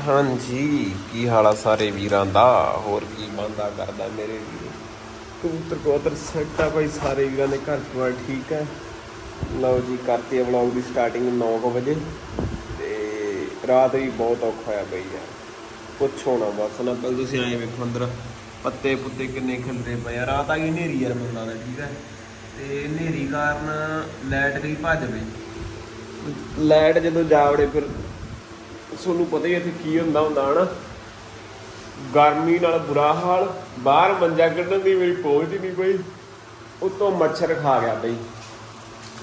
ਹਾਂਜੀ ਕੀ ਹਾਲ ਆ ਸਾਰੇ ਵੀਰਾਂ ਦਾ? ਹੋਰ ਕੀ ਬੰਦਾ ਕਰਦਾ ਮੇਰੇ ਵੀਰ? ਕਬੂਤਰ ਕਬੂਤਰ ਸੈੱਟ ਆ ਭਾਈ ਸਾਰੇ ਵੀਰਾਂ ਦੇ ਘਰ ਪਰਿਵਾਰ ਠੀਕ ਹੈ? ਲਓ ਜੀ ਕਰਤੀ ਆ ਵਲੌਗ ਦੀ ਸਟਾਰਟਿੰਗ 9:00 ਵਜੇ। ਤੇ ਰਾਤ ਵੀ ਬਹੁਤ ਔਖਾ ਹੋਇਆ ਬਈ ਯਾਰ ਪੁੱਛੋ ਨਾ ਬਸ ਨਾ ਪਹਿਲਾਂ ਤੁਸੀਂ ਆਏ ਵੇਖੋ ਅੰਦਰ ਪੱਤੇ ਪੁੱਤੇ ਕਿੰਨੇ ਖਿਲਰੇ ਪਏ ਆ। ਰਾਤ ਆ ਗਈ ਹਨੇਰੀ ਯਾਰ ਮੈਨੂੰ ਲੱਗਦਾ ਠੀਕ ਹੈ? ਤੇ ਹਨੇਰੀ ਕਾਰਨ ਲਾਈਟ ਗਈ ਭੱਜ ਪਈ। ਲਾਈਟ ਜਦੋਂ ਜਾਵੜੇ ਫਿਰ ਤੁਹਾਨੂੰ ਪਤਾ ਹੀ ਇੱਥੇ ਕੀ ਹੁੰਦਾ ਹੁੰਦਾ, ਹਨਾ? ਗਰਮੀ ਨਾਲ ਬੁਰਾ ਹਾਲ, ਬਾਹਰ ਮੰਜਾ ਕੱਢਣ ਦੀ ਮੇਰੀ ਪਹੁੰਚ ਹੀ ਨਹੀਂ ਪਈ। ਉਤੋਂ ਮੱਛਰ ਖਾ ਗਿਆ ਬਈ।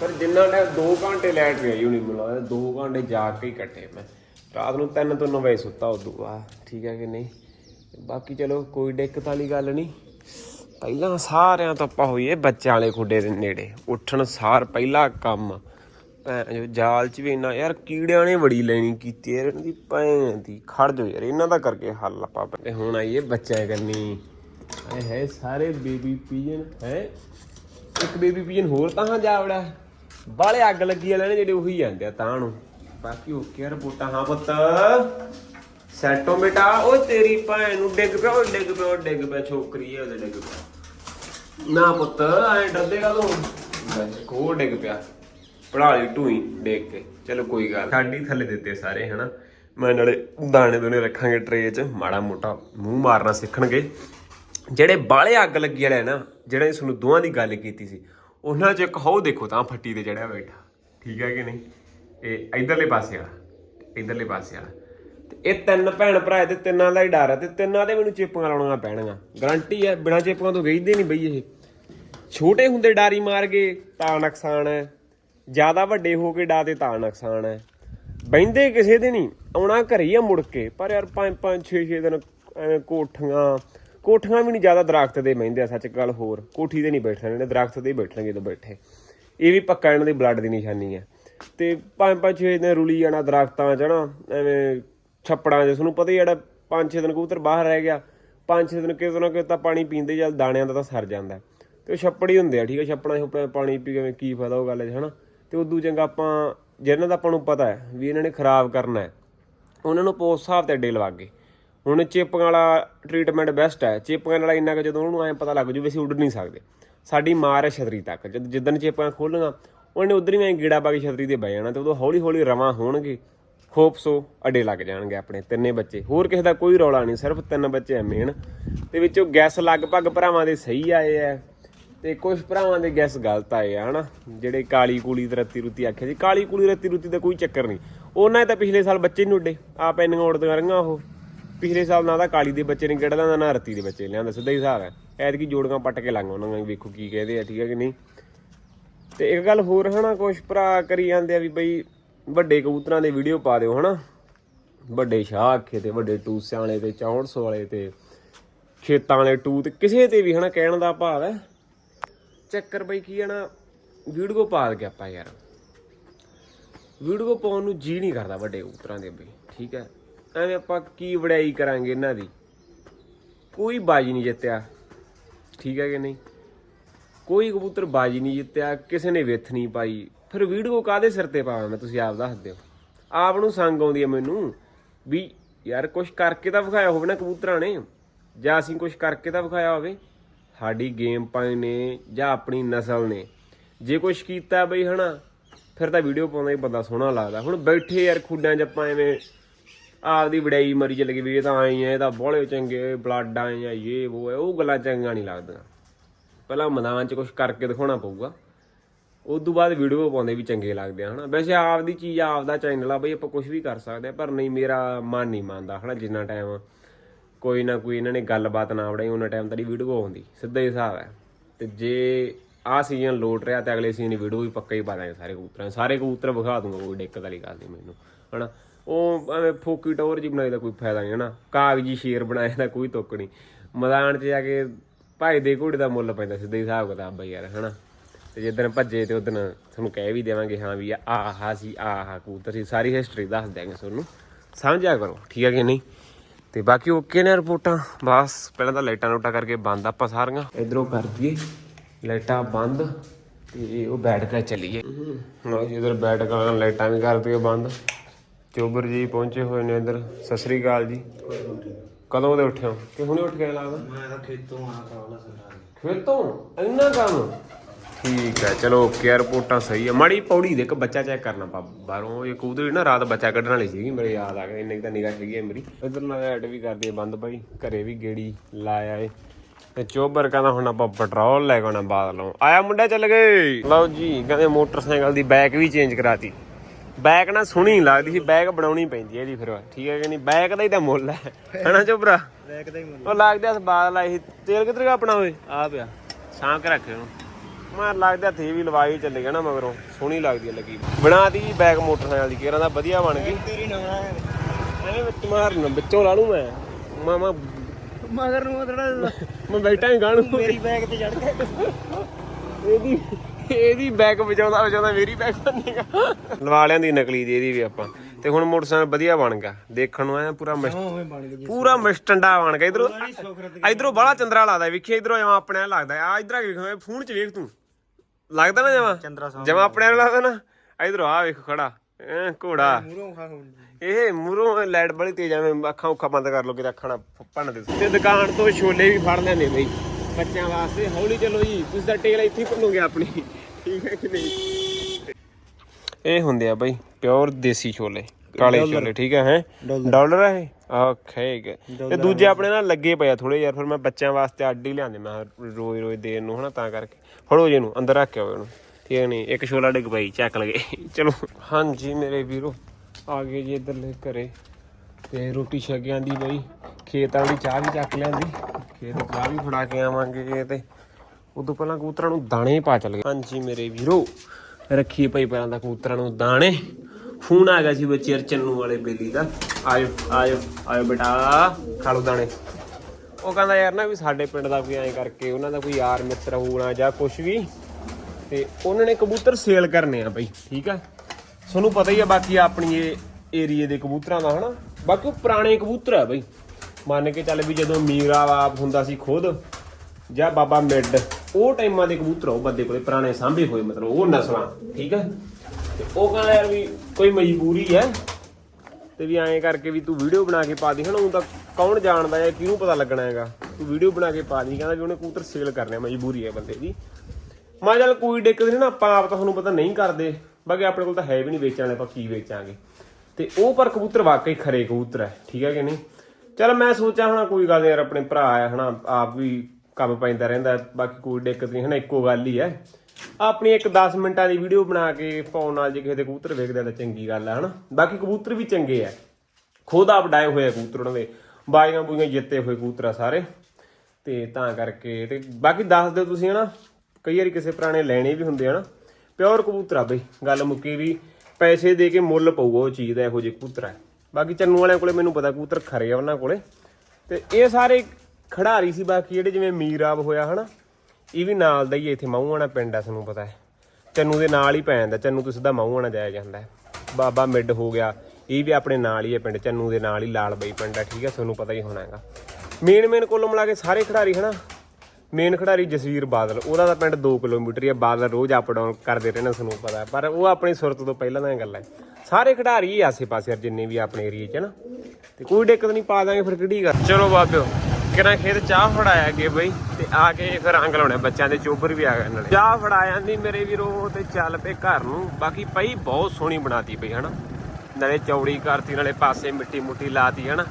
ਪਰ ਜਿੰਨਾ ਟਾਈਮ 2 ਘੰਟੇ ਲਾਈਟ ਗਈ ਹੋਣੀ ਮੈਨੂੰ ਲੱਗਦਾ 2 ਘੰਟੇ ਜਾ ਕੇ ਹੀ ਕੱਟੇ ਮੈਂ। ਰਾਤ ਨੂੰ 3 ਤੋਂ 9 ਵਜੇ ਸੁੱਤਾ ਉਦੋਂ ਆ ਠੀਕ ਹੈ ਕਿ ਨਹੀਂ? ਬਾਕੀ ਚਲੋ, ਕੋਈ ਦਿੱਕਤ ਵਾਲੀ ਗੱਲ ਨਹੀਂ। ਪਹਿਲਾਂ ਸਾਰਿਆਂ ਤੋਂ ਆਪਾਂ ਹੋਈਏ ਬੱਚਿਆਂ ਵਾਲੇ ਖੁੱਡੇ ਦੇ ਨੇੜੇ। ਉੱਠਣ ਸਾਰ ਪਹਿਲਾ ਕੰਮ ਭੈਣ ਜਾਲ ਚ ਵੀ ਇੰਨਾ, ਯਾਰ ਕੀੜਿਆਂ ਨੇ ਬੜੀ ਲੈਣੀ ਕੀਤੀ ਯਾਰ ਇਹਨਾਂ ਦੀ ਭੈਣ ਦੀ, ਖੜ ਜੋ ਯਾਰ, ਇਹਨਾਂ ਦਾ ਕਰਕੇ ਹੱਲ ਆਪਾਂ ਤੇ ਹੁਣ ਆਈਏ ਬੱਚਿਆਂ ਕਰਨੀ ਆਏ ਹੈ ਸਾਰੇ ਬੇਬੀ ਪੀਜਨ, ਹੈ? ਇੱਕ ਬੇਬੀ ਪੀਜਨ ਹੋਰ ਤਾਂ ਹਾਂ ਜਾਵੜਾ। ਬਾਲੇ ਅੱਗ ਲੱਗੀ ਵਾਲੇ ਨੇ ਜਿਹੜੇ ਉਹੀ ਜਾਂਦੇ ਆ ਤਾਂ ਨੂੰ। ਬਾਕੀ ਓਕੇ ਰਿਪੋਰਟਾਂ। ਹਾਂ ਪੁੱਤ ਸੈਟੋ ਬੇਟਾ। ਓ ਤੇਰੀ ਭੈਣ ਨੂੰ ਡਿੱਗ ਪਿਆ ਉਹ ਡਿੱਗ ਪਿਆ ਡਿੱਗ ਪਿਆ, ਛੋਕਰੀ ਹੈ ਉਹਦੇ ਡਿੱਗ ਪਿਆ। ਨਾ ਪੁੱਤ, ਐ ਡਰਦੇਗਾ ਤੂੰ ਕੋ ਡਿੱਗ ਪਿਆ। ਪੜਾ ਲਈ ਟੂਈ ਦੇਖ ਕੇ। ਚਲੋ ਕੋਈ ਗੱਲ ਸਾਡੀ ਥੱਲੇ ਦਿੱਤੇ ਸਾਰੇ ਹਨਾ? ਮੈਂ ਨਾਲੇ ਦਾਣੇ ਦੋਨੇ ਰੱਖਾਂਗੇ ਟਰੇ 'ਚ। ਮਾੜਾ ਮੋਟਾ ਮੂੰਹ ਮਾਰਨਾ ਸਿੱਖਣਗੇ। ਜਿਹੜੇ ਬਾਲੇ ਅੱਗ ਲੱਗੀ ਵਾਲੇ ਆ ਨਾ ਜਿਹੜੇ ਤੁਹਾਨੂੰ ਦੋਹਾਂ ਦੀ ਗੱਲ ਕੀਤੀ ਸੀ ਉਹਨਾਂ 'ਚ ਇੱਕ ਹੋ ਦੇਖੋ ਤਾਂ ਫੱਟੀ ਤੇ ਚੜਿਆ ਬੈਠਾ। ਠੀਕ ਹੈ ਕਿ ਨਹੀਂ? ਇਹ ਇਧਰਲੇ ਪਾਸੇ ਵਾਲਾ ਇਧਰਲੇ ਪਾਸੇ ਵਾਲਾ। ਤੇ ਇਹ ਤਿੰਨ ਭੈਣ ਭਰਾ ਤੇ ਤਿੰਨਾਂ ਦਾ ਹੀ ਡਰ ਹੈ ਤੇ ਤਿੰਨਾਂ ਦੇ ਮੈਨੂੰ ਚੇਪਾਂ ਲਾਉਣੀਆਂ ਪੈਣਗੀਆਂ ਗਾਰੰਟੀ ਹੈ ਬਿਨਾਂ ਚੇਪਾਂ ਤੋਂ ਵੇਚਦੇ ਨਹੀਂ ਬਈ ਇਹ। ਛੋਟੇ ਹੁੰਦੇ ਡਾਰੀ ਮਾਰ ਗਏ ਤਾਂ ਨੁਕਸਾਨ ਹੈ। ਜ਼ਿਆਦਾ ਵੱਡੇ ਹੋ ਕੇ ਡਾਤੇ ਤਾਂ ਨੁਕਸਾਨ ਹੈ। ਬੈਂਦੇ ਕਿਸੇ ਦੇ ਨਹੀਂ ਆਉਣਾ ਘਰੇ ਹੀ ਆ ਮੁੜ ਕੇ। ਪਰ ਯਾਰ 5 5 6 6 ਦਿਨ ਐਵੇਂ ਕੋਠੀਆਂ ਕੋਠੀਆਂ ਵੀ ਨਹੀਂ ਜ਼ਿਆਦਾ ਦਰਖਤ ਦੇ ਬਹਿੰਦੇ ਆ, ਸੱਚ ਗੱਲ ਹੋਰ। ਕੋਠੀ ਤੇ ਨਹੀਂ ਬੈਠਣੇ ਨੇ ਦਰਖਤ ਤੇ ਹੀ ਬੈਠਣਗੇ ਜਦੋਂ ਬੈਠੇ। ਇਹ ਵੀ ਪੱਕਾ ਇਹਨਾਂ ਦੀ ਬਲੱਡ ਦੀ ਨਿਸ਼ਾਨੀ ਹੈ। ਤੇ 5 5 6 ਦਿਨ ਰੁਲੀ ਜਾਣਾ ਦਰਖਤਾਂ 'ਚ ਨਾ, ਐਵੇਂ ਛੱਪੜਾਂ 'ਚ, ਤੁਹਾਨੂੰ ਪਤਾ ਹੀ ਜਿਹੜਾ 5 6 ਦਿਨ ਕਬੂਤਰ ਬਾਹਰ ਰਹਿ ਗਿਆ। 5 6 ਦਿਨ ਕਿਤੇ ਨਾ ਕਿਤੇ ਤਾਂ ਪਾਣੀ ਪੀਂਦੇ, ਜਦ ਦਾਣਿਆਂ ਦਾ ਤਾਂ ਸਰ ਜਾਂਦਾ। ਤੇ ਉਹ ਛੱਪੜ ਹੀ ਹੁੰਦੇ ਆ, ਠੀਕ ਹੈ ਛੱਪੜਾਂ ਛੱਪੜਾਂ ਪਾਣੀ ਪੀ ਕੇ ਕੀ ਫਾਇਦਾ ਉਹ ਗੱਲ ਹੈ ਹਨਾ? ਤੇ ਉਦੋਂ ਚੰਗਾ ਆਪਾਂ, ਜਿਹਨਾਂ ਦਾ ਆਪਾਂ ਨੂੰ ਪਤਾ ਹੈ ਵੀ ਇਹਨਾਂ ਨੇ ਖਰਾਬ ਕਰਨਾ ਹੈ, ਉਹਨਾਂ ਨੂੰ ਪੋਸ ਹਿਸਾਬ ਤੇ ਅੱਡੇ ਲਵਾ ਗਏ ਹੁਣ ਚੇਪਾਂ ਵਾਲਾ ਟ੍ਰੀਟਮੈਂਟ ਬੈਸਟ ਹੈ ਚੇਪਾਂ ਵਾਲਾ ਇੰਨਾ ਕਿ ਜਦੋਂ ਉਹਨੂੰ ਐਂ ਪਤਾ ਲੱਗ ਜੂ ਵੀ ਅਸੀਂ ਉੱਡ ਨਹੀਂ ਸਕਦੇ। ਸਾਡੀ ਮਾਰ ਹੈ ਛਤਰੀ ਤੱਕ, ਜਦ, ਜਿੱਦਣ ਚੇਪਾਂ ਖੋਲਣਗਾ ਉਹਨੇ ਉਧਰ ਹੀ ਐਂ ਗੀੜਾ ਪਾ ਕੇ ਛਤਰੀ ਤੇ ਬਹਿ ਜਾਣਾ ਤੇ ਉਦੋਂ ਹੌਲੀ ਹੌਲੀ ਰਵਾਂ ਹੋਣਗੇ। ਖੋਪਸੋ ਅੱਡੇ ਲੱਗ ਜਾਣਗੇ ਆਪਣੇ ਤਿੰਨੇ ਬੱਚੇ। ਹੋਰ ਕਿਸੇ ਦਾ ਕੋਈ ਰੌਲਾ ਨਹੀਂ, ਸਿਰਫ ਤਿੰਨ ਬੱਚੇ ਐ ਮੇਨ ਤੇ ਵਿੱਚੋਂ ਗੈਸ ਲਗਭਗ ਭਰਾਵਾਂ ਦੇ ਸਹੀ ਆਏ ਐ ਤੇ ਕੁਝ ਭਰਾਵਾਂ ਦੇ ਗੈਸ ਗਲਤ ਆਏ ਆ, ਹਨਾ? ਜਿਹੜੇ ਕਾਲੀ ਕੂਲੀ ਤੇ ਰੱਤੀ ਰੁੱਤੀ ਆਖਿਆ ਸੀ। ਕਾਲੀ ਕੂਲੀ ਰੱਤੀ ਰੁੱਤੀ ਦਾ ਕੋਈ ਚੱਕਰ ਨਹੀਂ। ਉਹਨਾਂ ਨੇ ਤਾਂ ਪਿਛਲੇ ਸਾਲ ਬੱਚੇ ਨਹੀਂ ਉੱਡੇ। ਆਪ ਇੰਨੀਆਂ ਉੜਦੀਆਂ ਰਹੀਆਂ ਉਹ। ਪਿਛਲੇ ਸਾਲ ਨਾ ਤਾਂ ਕਾਲੀ ਦੇ ਬੱਚੇ ਨੇ ਕਿਹੜਾ ਲਿਆਂਦਾ ਨਾ ਰੱਤੀ ਦੇ ਬੱਚੇ ਲਿਆਂਦਾ, ਸਿੱਧਾ ਹੀ ਹਿਸਾਬ ਹੈ। ਐਤਕੀ ਜੋੜੀਆਂ ਪੱਟ ਕੇ ਲੰਘ ਉਹਨਾਂ ਨੂੰ ਵੇਖੋ ਕੀ ਕਹਦੇ ਆ, ਠੀਕ ਹੈ ਕਿ ਨਹੀਂ? ਤੇ ਇੱਕ ਗੱਲ ਹੋਰ, ਹਨਾ ਕੁਝ ਭਰਾ ਕਰੀ ਜਾਂਦੇ ਆ ਵੀ ਬਈ ਵੱਡੇ ਕਬੂਤਰਾਂ ਦੇ ਵੀਡੀਓ ਪਾ ਦਿਓ, ਹਨਾ? ਵੱਡੇ ਸ਼ਾਹ ਆਖੇ ਤੇ, ਵੱਡੇ ਟੂਸਿਆਂ ਵਾਲੇ ਤੇ 6400 ਵਾਲੇ ਤੇ, ਖੇਤਾਂ ਵਾਲੇ ਟੂ ਤੇ, ਕਿਸੇ ਤੇ ਵੀ, ਹਨਾ, ਕਹਿਣ ਦਾ ਭਾਵ ਹੈ। ਚੱਕਰ ਬਈ ਕੀ ਹੈ ਨਾ, ਵੀਡੀਓ ਪਾ ਕੇ ਆਪਾਂ ਯਾਰ। ਵੀਡੀਓ ਪਾਉਣ ਨੂੰ ਜੀ ਨਹੀਂ ਕਰਦਾ ਵੱਡੇ ਕਬੂਤਰਾਂ ਦੇ ਬਈ ਠੀਕ ਹੈ? ਐਵੇਂ ਆਪਾਂ ਕੀ ਵਡਿਆਈ ਕਰਾਂਗੇ ਇਹਨਾਂ ਦੀ? ਕੋਈ ਬਾਜੀ ਨਹੀਂ ਜਿੱਤਿਆ, ਠੀਕ ਹੈ ਕਿ ਨਹੀਂ? ਕੋਈ ਕਬੂਤਰ ਬਾਜੀ ਨਹੀਂ ਜਿੱਤਿਆ, ਕਿਸੇ ਨੇ ਵਿੱਥ ਨਹੀਂ ਪਾਈ। ਫਿਰ ਵੀਡੀਓ ਕਾਦੇ ਸਿਰ ਤੇ ਪਾਵਾਂ ਮੈਂ, ਤੁਸੀਂ ਆਪ ਦੱਸ ਦਿਓ। ਆਪ ਨੂੰ ਸੰਗ ਆਉਂਦੀ ਹੈ ਮੈਨੂੰ ਵੀ ਯਾਰ ਕੁਝ ਕਰਕੇ ਤਾਂ ਵਿਖਾਇਆ ਹੋਵੇ ਨਾ ਕਬੂਤਰਾਂ ਨੇ, ਜਾਂ ਅਸੀਂ ਕੁਝ ਕਰਕੇ ਤਾਂ ਵਿਖਾਇਆ ਹੋਵੇ। ਸਾਡੀ ਗੇਮ ਪਾਈ ਨੇ ਜਾਂ ਆਪਣੀ ਨਸਲ ਨੇ। ਜੇ ਕੁਛ ਕੀਤਾ ਬਈ ਹਨਾ, ਫਿਰ ਤਾਂ ਵੀਡੀਓ ਪਾਉਂਦਾ ਹੀ ਬੰਦਾ ਸੋਹਣਾ ਲੱਗਦਾ। ਹੁਣ ਬੈਠੇ ਯਾਰ ਖੁੱਡਾਂ 'ਚ ਆਪਾਂ ਐਵੇਂ ਆਪਦੀ ਵਡਿਆਈ ਮਰੀ ਚੱਲ ਗਈ ਵੀ ਇਹ ਤਾਂ ਆਏ ਆ ਇਹ ਤਾਂ ਬੋਲੇ ਚੰਗੇ ਬਲੱਡ ਆਏ ਆ ਇਹ, ਉਹ ਹੈ ਉਹ ਗੱਲਾਂ ਚੰਗਾ ਨਹੀਂ ਲੱਗਦੀਆਂ। ਪਹਿਲਾਂ ਮੈਦਾਨ 'ਚ ਕੁਝ ਕਰਕੇ ਦਿਖਾਉਣਾ ਪਊਗਾ। ਉਸ ਤੋਂ ਬਾਅਦ ਵੀਡੀਓ ਪਾਉਂਦੇ ਵੀ ਚੰਗੇ ਲੱਗਦੇ ਆ ਹਨਾ। ਵੈਸੇ ਆਪਦੀ ਚੀਜ਼, ਆਪਦਾ ਚੈਨਲ ਆ ਬਈ, ਆਪਾਂ ਕੁਝ ਵੀ ਕਰ ਸਕਦੇ ਆ, ਪਰ ਨਹੀਂ, ਮੇਰਾ ਮਨ ਨਹੀਂ ਮੰਨਦਾ ਹਨਾ, ਜਿੰਨਾ ਟਾਈਮ ਕੋਈ ਨਾ ਕੋਈ ਇਹਨਾਂ ਨੇ ਗੱਲਬਾਤ ਨਾ ਵੜਾਈ ਉਹਨਾਂ ਟਾਈਮ ਤੇਰੀ ਵੀਡੀਓ ਆਉਂਦੀ, ਸਿੱਧਾ ਹੀ ਹਿਸਾਬ ਹੈ। ਤੇ ਜੇ ਆਹ ਸੀਜ਼ਨ ਲੋਟ ਰਿਹਾ ਤੇ ਅਗਲੇ ਸੀਜ਼ਨ ਵੀਡੀਓ ਵੀ ਪੱਕਾ ਹੀ ਪਾ ਦਾਂਗੇ ਸਾਰੇ ਕਬੂਤਰਾਂ ਸਾਰੇ ਕਬੂਤਰ ਵਿਖਾ ਦੂੰਗਾ, ਕੋਈ ਦਿੱਕਤ ਵਾਲੀ ਗੱਲ ਨਹੀਂ ਮੈਨੂੰ, ਹਨਾ? ਉਹ ਐਵੇਂ ਫੋਕੀ ਟੋਰ ਜੀ ਬਣਾਈ ਦਾ ਕੋਈ ਫਾਇਦਾ ਨਹੀਂ, ਹਨਾ? ਕਾਗਜੀ ਸ਼ੇਰ ਬਣਾਏ ਦਾ ਕੋਈ ਤੁੱਕ ਨਹੀਂ। ਮੈਦਾਨ 'ਚ ਜਾ ਕੇ ਭਾਈ ਦੇ ਘੋੜੇ ਦਾ ਮੁੱਲ ਪੈਂਦਾ, ਸਿੱਧਾ ਹੀ ਹਿਸਾਬ ਕਿਤਾਬ ਬਈ ਯਾਰ, ਹਨਾ? ਤੇ ਜਿੱਦਣ ਭੱਜੇ ਤੇ ਉਦੋਂ ਤੁਹਾਨੂੰ ਕਹਿ ਵੀ ਦੇਵਾਂਗੇ, ਹਾਂ ਵੀ ਆਹ ਸੀ, ਆਹ ਕਬੂਤਰ ਸੀ। ਸਾਰੀ ਹਿਸਟਰੀ ਦੱਸ ਦਿਆਂਗੇ ਤੁਹਾਨੂੰ। ਸਮਝਿਆ ਕਰੋ, ਠੀਕ ਹੈ ਕਿ ਨਹੀਂ? ਤੇ ਬਾਕੀ ਓਕੇ ਨੇ ਰਿਪੋਰਟਾਂ? ਬਸ ਪਹਿਲਾਂ ਤਾਂ ਲਾਈਟਾਂ ਲੂਟਾਂ ਕਰਕੇ ਬੰਦ ਆਪਾਂ ਸਾਰੀਆਂ। ਇਧਰੋਂ ਕਰ ਦਈਏ ਲਾਈਟਾਂ ਬੰਦ ਤੇ ਉਹ ਬੈਠ ਕੇ ਚੱਲੀਏ। ਹਾਂ। ਇਧਰ ਬੈਠ ਕੇ ਲਾਈਟਾਂ ਵੀ ਕਰ ਦਈਏ ਬੰਦ। ਚੋਬਰ ਜੀ ਪਹੁੰਚੇ ਹੋਏ ਨੇ ਇੱਧਰ। ਸਤਿ ਸ੍ਰੀ ਅਕਾਲ ਜੀ। ਕਦੋਂ ਦੇ ਉੱਠੇ ਹੋ? ਕਿ ਹੁਣੇ ਉੱਠ ਕੇ ਲੱਗਦਾ? ਮੈਂ ਤਾਂ ਖੇਤੋਂ ਆਣਾ ਕਾਵਲਾ ਸਰਦਾਰ ਖੇਤੋਂ? ਇੰਨਾ ਕੰਮ? ਠੀਕ ਹੈ ਚਲੋ ਓਕੇ ਰਿਪੋਰਟਾਂ ਸਹੀ ਹੈ ਮਾੜੀ ਪੌੜੀ ਦੇ ਇੱਕ ਬੱਚਾ ਚੈੱਕ ਕਰਨਾ ਪਾ ਬਾਹਰੋਂ। ਇਹ ਕਬੂਤਰੀ ਨਾ ਰਾਤ ਬੱਚਾ ਕੱਢਣ ਵਾਲੀ ਸੀਗੀ ਮੇਰੇ ਯਾਦ ਆ ਗਿਆ ਇੰਨੀ ਤਾਂ ਨਿਗਾਹ ਹੈਗੀ ਹੈ ਮੇਰੀ। ਇਧਰ ਨਾਲ ਐਡ ਵੀ ਕਰਦੀ ਹੈ ਬੰਦ ਭਾਈ। ਘਰੇ ਵੀ ਗੇੜੀ ਲਾਇਆ ਏ। ਤੇ ਚੋਬਰ ਕਹਿੰਦਾ ਹੁਣ ਆਪਾਂ ਪੈਟਰੋਲ ਲੈ ਕੇ ਆਉਣਾ ਬਾਦਲੋਂ। ਆਇਆ ਮੁੰਡਾ ਚੱਲ ਗਏ। ਲਓ ਜੀ ਕਹਿੰਦੇ ਮੋਟਰਸਾਈਕਲ ਦੀ ਬੈਕ ਵੀ ਚੇਂਜ ਕਰਾਤੀ। ਬੈਕ ਨਾ ਸੁਣੀ ਲੱਗਦੀ ਸੀ ਬੈਕ ਬਣਾਉਣੀ ਪੈਂਦੀ ਹੈ ਇਹਦੀ ਫਿਰ। ਠੀਕ ਹੈ ਕਿ ਨਹੀਂ? ਬੈਕ ਦਾ ਹੀ ਤਾਂ ਮੁੱਲ ਹੈ। ਹਨਾ ਚੋਬਰਾ? ਬੈਕ ਦਾ ਹੀ ਮੁੱਲ ਉਹ ਲੱਗਦਾ ਬਾਦਲ ਆਈ ਸੀ। ਤੇਲ ਕਿੱਧਰ ਗਿਆ ਆਪਣਾ ਓਏ? ਆ ਪਿਆ। ਸਾਂਭ ਕੇ ਰੱਖੇ ਉਹਨੂੰ ਮੈਂ ਲੱਗਦਾ ਥੇ ਵੀ ਲਵਾਈ ਚੱਲੇ ਗਿਆ ਨਾ ਮਗਰੋਂ ਸੋਹਣੀ ਲੱਗਦੀ ਹੈ ਲੱਗੀ। ਬਣਾਤੀ ਜੀ ਬੈਕ ਮੋਟਰਸਾਈਕਲ ਦੀ ਕੇਰਾਂ ਦਾ ਵਧੀਆ ਬਣ ਗਈ। ਤੇਰੀ ਨਵਾਂ ਐਵੇਂ ਵਿੱਚ ਮਾਰਨ ਵਿੱਚੋਂ ਲਾ ਲੂ ਮੈਂ। ਮਾਮਾ ਮਗਰ ਨੂੰ ਥੋੜਾ ਮੈਂ ਬੈਠਾ ਹੀ ਗਾਣੂ। ਮੇਰੀ ਬੈਗ ਤੇ ਚੜ ਗਿਆ। ਇਹਦੀ ਇਹਦੀ ਬੈਕ ਵਜਾਉਂਦਾ ਵਜਾਉਂਦਾ ਮੇਰੀ ਬੈਕ ਬੰਨੇਗਾ ਲਵਾ ਲਿਆਂਦੀ ਨਕਲੀ ਦੀ ਇਹਦੀ ਵੀ ਆਪਾਂ। ਤੇ ਹੁਣ ਮੋਟਰਸਾਈਕਲ ਵਧੀਆ ਬਣ ਗਿਆ। ਦੇਖਣ ਨੂੰ ਐ ਪੂਰਾ ਮਿਸ- ਬਣ ਪੂਰਾ ਮਿਸਟੰਡਾ ਬਣ ਗਿਆ। ਇਧਰੋਂ ਇਧਰੋਂ ਬੜਾ ਚੰਦਰਾ ਲੱਗਦਾ ਵੇਖੀ ਇਧਰੋਂ ਆਪਣੇ ਲੱਗਦਾ ਆ ਇਧਰ ਆ ਕੇ ਵੇਖੋ ਫੋਨ 'ਚ ਵੇਖ ਤੂੰ। ਲੱਗਦਾ ਨਾ ਜਮਾ? ਚੰਦਰਾ ਜਮਾ ਆਪਣੇ ਨਾਲ ਲੱਗਦਾ ਨਾ? ਇਧਰੋਂ ਆ ਵੇਖ ਖੜਾ। ਐ ਘੋੜਾ। ਮੂਰੋਂ ਖਾ ਹੁਣ ਇਹ ਮੂਰੋਂ ਲਾਈਟ ਬੜੀ ਤੇਜ਼ ਐਵੇਂ ਅੱਖਾਂ ਉੱਖਾਂ ਬੰਦ ਕਰ ਲੋ ਕਿ ਅੱਖਾਂ ਭੰਨ ਦੇ ਤੇ ਦੁਕਾਨ ਤੋਂ ਛੋਲੇ ਵੀ ਫੜ ਲੈਣੇ ਬਈ। ਬੱਚਿਆਂ ਵਾਸਤੇ ਹੌਲੀ ਚੱਲੋ ਜੀ। ਤੁਸੀਂ ਤਾਂ ਟੇਲ ਇੱਥੇ ਭੰਨੋਗੇ ਆਪਣੀ। ਠੀਕ ਹੈ ਕਿ ਨਹੀਂ? ਇਹ ਹੁੰਦੇ ਆ ਬਈ ਪਿਓਰ ਦੇਸੀ ਛੋਲੇ। ਕਾਲੇ ਛੋਲੇ ਠੀਕ ਹੈ ਹੈ? ਡਾਲਰ। ਹੈ ਓਕੇ ਤੇ ਦੂਜੇ ਆਪਣੇ ਨਾਲ ਲੱਗੇ ਪਏ ਆ ਥੋੜੇ ਯਾਰ ਫਿਰ ਮੈਂ ਬੱਚਿਆਂ ਵਾਸਤੇ ਅੱਡ ਹੀ ਲਿਆਂਦੇ ਮੈਂ ਰੋਜ਼ ਰੋਜ਼ ਦੇਣ ਨੂੰ ਹਨਾ ਤਾਂ ਕਰਕੇ। ਫੜੋ ਜੇ ਨੂੰ ਅੰਦਰ ਰੱਖ ਕੇ ਆਓ ਇਹਨੂੰ। ਠੀਕ ਨਹੀਂ? ਇੱਕ ਛੋਲਾ ਡਿੱਗ ਪਈ ਚੱਕ ਲਗੇ ਚਲੋ। ਹਾਂਜੀ ਮੇਰੇ ਵੀਰੋ ਆ ਗਏ ਜੀ ਇਧਰਲੇ ਘਰੇ। ਤੇ ਰੋਟੀ ਛਕਿਆਂ ਦੀ ਬਈ। ਖੇਤਾਂ ਦੀ ਚਾਹ ਵੀ ਚੱਕ ਲਿਆਂਦੀ। ਖੇਤ ਚਾਹ ਵੀ ਫੜਾ ਕੇ ਆਵਾਂਗੇ ਤੇ। ਉਦੋਂ ਪਹਿਲਾਂ ਕਬੂਤਰਾਂ ਨੂੰ ਦਾਣੇ ਪਾ ਚੱਲ ਗਏ। ਹਾਂਜੀ ਮੇਰੇ ਵੀਰੋ ਰੱਖੀ ਪਈ ਪਹਿਲਾਂ ਤਾਂ ਕਬੂਤਰਾਂ ਨੂੰ ਦਾਣੇ। ਫੋਨ ਆ ਗਿਆ ਸੀ ਬੱਚੇ ਚੰਨੂ ਵਾਲੇ ਬੇਲੀ ਦਾ। ਆਇਓ ਆਇਓ ਆਇਓ ਬੇਟਾ, ਖਾ ਲਓ ਦਾਣੇ। ਉਹ ਕਹਿੰਦਾ ਯਾਰ ਨਾ ਵੀ ਸਾਡੇ ਪਿੰਡ ਦਾ ਕੋਈ ਐਂ ਕਰਕੇ ਉਹਨਾਂ ਦਾ ਕੋਈ ਯਾਰ ਮਿੱਤਰ ਹੋਣਾ ਜਾਂ ਕੁਝ ਵੀ, ਤੇ ਉਹਨਾਂ ਨੇ ਕਬੂਤਰ ਸੇਲ ਕਰਨੇ ਆ ਬਈ, ਠੀਕ ਆ? ਤੁਹਾਨੂੰ ਪਤਾ ਹੀ ਆ ਬਾਕੀ ਆਪਣੀ ਇਹ ਏਰੀਏ ਦੇ ਕਬੂਤਰਾਂ ਦਾ, ਹਨਾ? ਬਾਕੀ ਉਹ ਪੁਰਾਣੇ ਕਬੂਤਰ ਆ ਬਈ। ਮੰਨ ਕੇ ਚੱਲ ਵੀ ਜਦੋਂ ਮੀਰਾ ਬਾਪ ਹੁੰਦਾ ਸੀ ਖੁਦ, ਜਾਂ ਬਾਬਾ ਮਿੱਡ, ਉਹ ਟਾਈਮਾਂ ਦੇ ਕਬੂਤਰ ਉਹ ਬੰਦੇ ਕੋਲੇ, ਪੁਰਾਣੇ ਸਾਂਭੇ ਹੋਏ ਮਤਲਬ, ਉਹ ਨਸਲਾਂ, ਠੀਕ ਹੈ ਤੇ ਉਹ ਕਹਿੰਦਾ ਯਾਰ ਵੀ ਕੋਈ ਮਜਬੂਰੀ ਹੈ ਤੇ ਵੀ ਐਂ ਕਰਕੇ ਵੀ ਤੂੰ ਵੀਡੀਓ ਬਣਾ ਕੇ ਪਾ ਦੀ। ਹਨਾ ਉਹ ਤਾਂ ਕੌਣ ਜਾਣਦਾ ਹੈ ਕਿਹਨੂੰ ਪਤਾ ਲੱਗਣਾ ਹੈਗਾ? ਤੂੰ ਵੀਡੀਓ ਬਣਾ ਕੇ ਪਾ ਦੀ। ਕਹਿੰਦਾ ਵੀ ਉਹਨੇ ਕਬੂਤਰ ਸੇਲ ਕਰਨੇ ਮਜਬੂਰੀ ਹੈ ਬੰਦੇ ਦੀ। ਮੈਂ ਚੱਲ ਕੋਈ ਦਿੱਕਤ ਨਹੀਂ ਨਾ, ਆਪਾਂ ਆਪ ਤਾਂ ਤੁਹਾਨੂੰ ਪਤਾ ਨਹੀਂ ਕਰਦੇ। ਬਾਕੀ ਆਪਣੇ ਕੋਲ ਤਾਂ ਹੈ ਵੀ ਨਹੀਂ ਵੇਚਣ ਵਾਲੇ, ਆਪਾਂ ਕੀ ਵੇਚਾਂਗੇ? ਤੇ ਉਹ ਪਰ ਕਬੂਤਰ ਵਾਕਈ ਖਰੇ ਕਬੂਤਰ ਹੈ, ਠੀਕ ਹੈ ਕਿ ਨਹੀਂ? ਚਲ ਮੈਂ ਸੋਚਿਆ ਹਣਾ, ਕੋਈ ਗੱਲ ਨਹੀਂ ਯਾਰ, ਆਪਣੇ ਭਰਾ ਆ ਹਨਾ ਆਪ ਵੀ ਕੰਮ ਪੈਂਦਾ ਰਹਿੰਦਾ ਬਾਕੀ ਕੋਈ ਦਿੱਕਤ ਨਹੀਂ। ਹਨਾ ਇੱਕੋ ਗੱਲ ਹੀ ਹੈ। ਆਪਣੀ ਇੱਕ 10 ਮਿੰਟਾਂ ਦੀ ਵੀਡੀਓ ਬਣਾ ਕੇ ਪਾਉਣ ਨਾਲ ਜੇ ਕਿਸੇ ਦੇ ਕਬੂਤਰ ਵੇਖਦੇ ਆ ਤਾਂ ਚੰਗੀ ਗੱਲ ਹੈ ਹਨਾ? ਬਾਕੀ ਕਬੂਤਰ ਵੀ ਚੰਗੇ ਆ। ਖੁਦ ਆਪ ਡਾਏ ਹੋਏ ਆ ਕਬੂਤਰ, ਉਹਨਾਂ ਦੇ। ਬਾਈਆਂ ਬੂਈਆਂ ਜਿੱਤੇ ਹੋਏ ਕਬੂਤਰ ਆ ਸਾਰੇ। ਤੇ ਤਾਂ ਕਰਕੇ ਤੇ ਬਾਕੀ ਦੱਸ ਦਿਓ ਤੁਸੀਂ, ਹਨਾ? ਕਈ ਵਾਰੀ ਕਿਸੇ ਪੁਰਾਣੇ ਲੈਣੇ ਵੀ ਹੁੰਦੇ ਹਨਾ? ਪਿਓਰ ਕਬੂਤਰ ਆ ਬਈ, ਗੱਲ ਮੁੱਕੀ ਵੀ। ਪੈਸੇ ਦੇ ਕੇ ਮੁੱਲ ਪਊਗਾ ਉਹ ਚੀਜ਼ ਦਾ, ਇਹੋ ਜਿਹੇ ਕਬੂਤਰ ਆ। ਬਾਕੀ ਚੰਨੂ ਵਾਲਿਆਂ ਕੋਲੇ ਮੈਨੂੰ ਪਤਾ, ਕਬੂਤਰ ਖਰੇ ਆ ਉਹਨਾਂ ਕੋਲੇ। ਤੇ ਇਹ ਸਾਰੇ ਖਿਡਾਰੀ ਸੀ ਬਾਕੀ ਜਿਹੜੇ ਜਿਵੇਂ ਮੀਰਾਬ ਹੋਇਆ, ਹਨਾ? ਇਹ ਵੀ ਨਾਲ ਦਾ ਹੀ ਇੱਥੇ ਮਾਹੂਆਣਾ ਪਿੰਡ ਆ, ਸਾਨੂੰ ਪਤਾ ਹੈ। ਚੰਨੂ ਦੇ ਨਾਲ ਹੀ ਪੈ ਜਾਂਦਾ ਚੰਨੂ ਤੋਂ ਸਿੱਧਾ ਮਾਹੂਆਣਾ ਜਾਇਆ ਜਾਂਦਾ ਬਾਬਾ ਮਿੱਡ ਹੋ ਗਿਆ, ਇਹ ਵੀ ਆਪਣੇ ਨਾਲ ਹੀ ਹੈ ਪਿੰਡ, ਚੰਨੂ ਦੇ ਨਾਲ ਹੀ ਲਾਲ ਬਈ ਪਿੰਡ ਆ, ਠੀਕ ਹੈ ਤੁਹਾਨੂੰ ਪਤਾ ਹੀ ਹੋਣਾ ਹੈਗਾ। ਮੇਨ ਮੇਨ ਕੋਲੋਂ ਮਿਲਾ ਕੇ ਸਾਰੇ ਖਿਡਾਰੀ, ਹਨਾ? ਮੇਨ ਖਿਡਾਰੀ ਜਸਵੀਰ ਬਾਦਲ, ਉਹਦਾ ਤਾਂ ਪਿੰਡ 2 ਕਿਲੋਮੀਟਰ ਹੀ ਆ, ਬਾਦਲ ਰੋਜ਼ ਅਪ ਡਾਊਨ ਕਰਦੇ ਰਹਿਣਾ ਤੁਹਾਨੂੰ ਪਤਾ ਪਰ ਉਹ ਆਪਣੀ ਸੁਰਤ ਤੋਂ ਪਹਿਲਾਂ ਦੀਆਂ ਗੱਲ ਹੈ। ਸਾਰੇ ਖਿਡਾਰੀ ਆਸੇ-ਪਾਸੇ ਜਿੰਨੇ ਵੀ ਆਪਣੇ ਏਰੀਏ 'ਚ ਨਾ ਤੇ ਕੋਈ ਦਿੱਕਤ ਨਹੀਂ, ਪਾ ਦਾਂਗੇ ਫਿਰ ਕਿਹੜੀ ਗੱਲ। ਚਲੋ ਬਾਬਿਓ। ਕਿਹਨਾਂ ਖੇਤ ਚਾਹ ਫੜਾਇਆ ਗਏ ਬਈ? ਤੇ ਆ ਕੇ ਫਿਰ ਰੰਗ ਲਾਉਣੇ ਬੱਚਿਆਂ ਦੇ, ਚੋਬਰ ਵੀ ਆ ਗਏ ਨਾਲੇ। ਚਾਹ ਫੜਾ ਜਾਂਦੀ ਮੇਰੇ ਵੀਰੋ, ਤੇ ਚੱਲ ਪਏ ਘਰ ਨੂੰ। ਬਾਕੀ ਪਈ ਬਹੁਤ ਸੋਹਣੀ ਬਣਾਤੀ ਪਈ ਹਨਾ? ਨਾਲੇ ਚੌੜੀ ਕਰਤੀ, ਨਾਲੇ ਪਾਸੇ ਮਿੱਟੀ ਮੁੱਟੀ ਲਾਤੀ, ਹਨਾ?